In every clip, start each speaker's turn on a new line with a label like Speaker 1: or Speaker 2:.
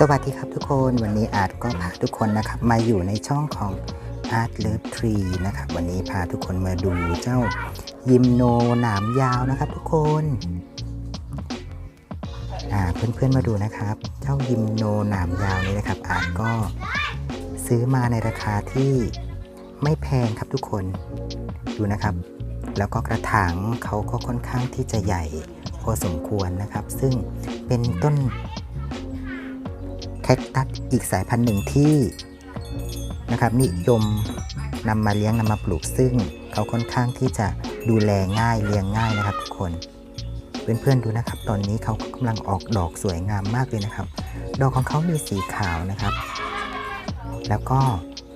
Speaker 1: สวัสดีครับทุกคนวันนี้อาร์ตก็พาทุกคนนะครับมาอยู่ในช่องของ Art Love Tree นะครับวันนี้พาทุกคนมาดูเจ้ายิมโนหนามยาวนะครับทุกคนอ่าเพื่อนๆมาดูนะครับ เจ้ายิมโนหนามยาวนี้นะครับ อาร์ตก็ซื้อมาในราคาที่ไม่แพงครับทุกคนดูนะครับ แล้วก็กระถางเขาก็ค่อนข้างที่จะใหญ่พอสมควรนะครับ ซึ่งเป็นต้น แคคตัสอีกสายพันธุ์หนึ่งที่นะครับนิยมนำมาเลี้ยงนำมาปลูกซึ่งเขาค่อนข้างที่จะดูแลง่ายเลี้ยงง่ายนะครับทุกคนเพื่อนๆดูนะครับ ตอนนี้เขากำลังออกดอกสวยงามมากเลยนะครับ ดอกของเขามีสีขาวนะครับ แล้วก็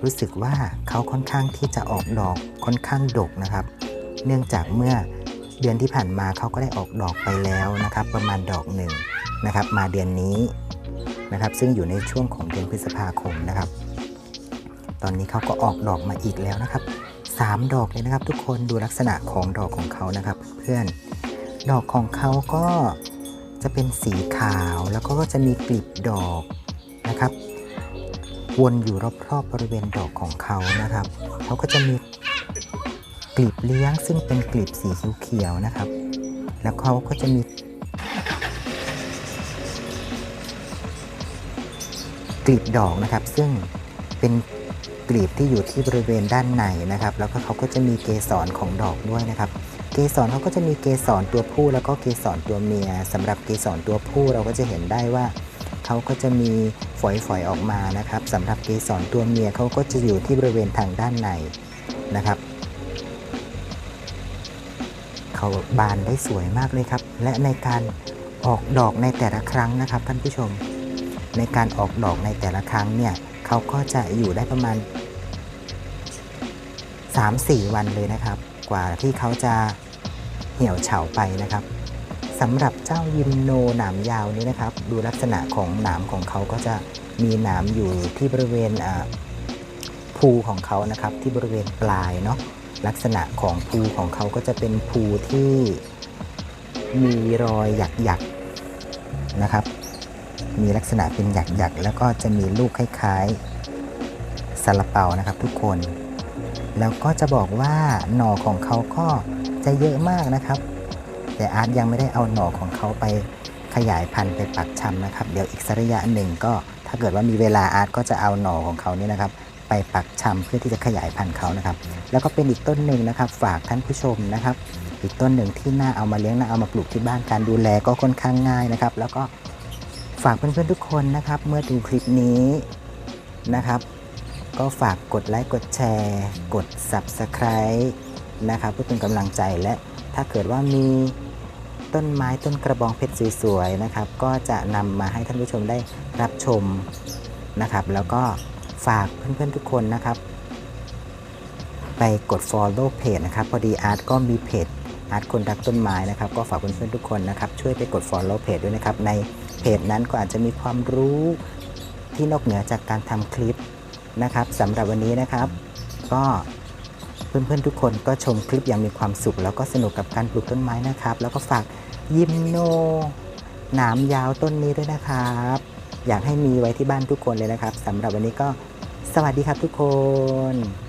Speaker 1: รู้สึกว่าเขาค่อนข้างที่จะออกดอกค่อนข้างดกนะครับ เนื่องจากเมื่อเดือนที่ผ่านมาเขาก็ได้ออกดอกไปแล้วนะครับ ประมาณดอกหนึ่งนะครับ มาเดือนนี้ นะครับ ซึ่งอยู่ในช่วงของเดือนพฤษภาคมนะครับ ตอนนี้เขาก็ออกดอกมาอีกแล้วนะครับ 3 ดอกเลยนะครับ ทุกคนดูลักษณะของดอกของเขานะครับ เพื่อนดอกของเขาก็จะเป็นสีขาวแล้วก็จะมีกลีบดอกนะครับ วนอยู่รอบๆบบริเวณดอกของเขานะครับเขาก็จะมีกลีบเลี้ยงซึ่งเป็นกลีบสีเขียวๆนะครับ แล้วเขาก็จะมี กลีบดอกนะครับ ซึ่งเป็นกลีบที่อยู่ที่บริเวณด้านในนะครับ แล้วก็เขาก็จะมีเกสรของดอกด้วยนะครับ เกสรเขาก็จะมีเกสรตัวผู้ แล้วก็เกสรตัวเมียสำหรับเกสรตัวผู้เราก็จะเห็นได้ว่าเขาก็จะมีฝอยๆออกมานะครับสำหรับเกสรตัวเมียเขาก็จะอยู่ที่บริเวณทางด้านในนะครับเขาบานได้สวยมากเลยครับ และในการออกดอกในแต่ละครั้งนะครับท่านผู้ชม ในการออกดอกในแต่ละครั้งเนี่ยเขาก็จะอยู่ได้ประมาณ 3-4 วันเลยนะครับ กว่าที่เขาจะเหี่ยวเฉาไปนะครับสำหรับเจ้ายิมโนหนามยาวนี้นะครับ ดูลักษณะของหนามของเขาก็จะมีหนามอยู่ที่บริเวณภูของเขานะครับ ที่บริเวณปลายเนาะลักษณะของภูของเขาก็จะเป็นภูที่มีรอยหยักๆนะครับ มีลักษณะเป็นหยักๆ แล้วก็จะมีลูกคล้ายๆซาลาเปานะครับทุกคน แล้วก็จะบอกว่าหน่อของเขาก็จะเยอะมากนะครับ แต่อาร์ตยังไม่ได้เอาหน่อของเขาไปขยายพันธุ์ไปปักชำนะครับ เดี๋ยวอีกสักระยะหนึ่งก็ถ้าเกิดว่ามีเวลาอาร์ตก็จะเอาหน่อของเขานี่นะครับ ไปปักชำเพื่อที่จะขยายพันธุ์เขานะครับ แล้วก็เป็นอีกต้นหนึ่งนะครับ ฝากท่านผู้ชมนะครับ อีกต้นหนึ่งที่น่าเอามาเลี้ยงน่าเอามาปลูกที่บ้านการดูแลก็ค่อนข้างง่ายนะครับ แล้วก็ ฝากเพื่อนๆทุกคนนะครับ เมื่อดูคลิปนี้นะครับ ก็ฝากกดไลค์กดแชร์ กด Subscribe นะครับเพื่อเป็นกำลังใจและถ้าเกิดว่ามีต้นไม้ต้นกระบองเพชรสวยๆนะครับ ก็จะนำมาให้ท่านผู้ชมได้รับชมนะครับ แล้วก็ฝากเพื่อนๆทุกคนนะครับ ไปกด follow page นะครับ พอดีอาร์ตก็มีเพจอาร์ตคนรักต้นไม้นะครับ ก็ฝากเพื่อนๆทุกคนนะครับ ช่วยไปกด follow page ด้วยนะครับใน เพจนั้นก็อาจจะมีความรู้ที่นอกเหนือจากการทำคลิปนะครับสำหรับวันนี้นะครับ ก็เพื่อนๆทุกคนก็ชมคลิปอย่างมีความสุข แล้วก็สนุกกับการปลูกต้นไม้นะครับ แล้วก็ฝากยิมโนหนามยาวต้นนี้ด้วยนะครับ อยากให้มีไว้ที่บ้านทุกคนเลยนะครับสำหรับวันนี้ก็สวัสดีครับทุกคน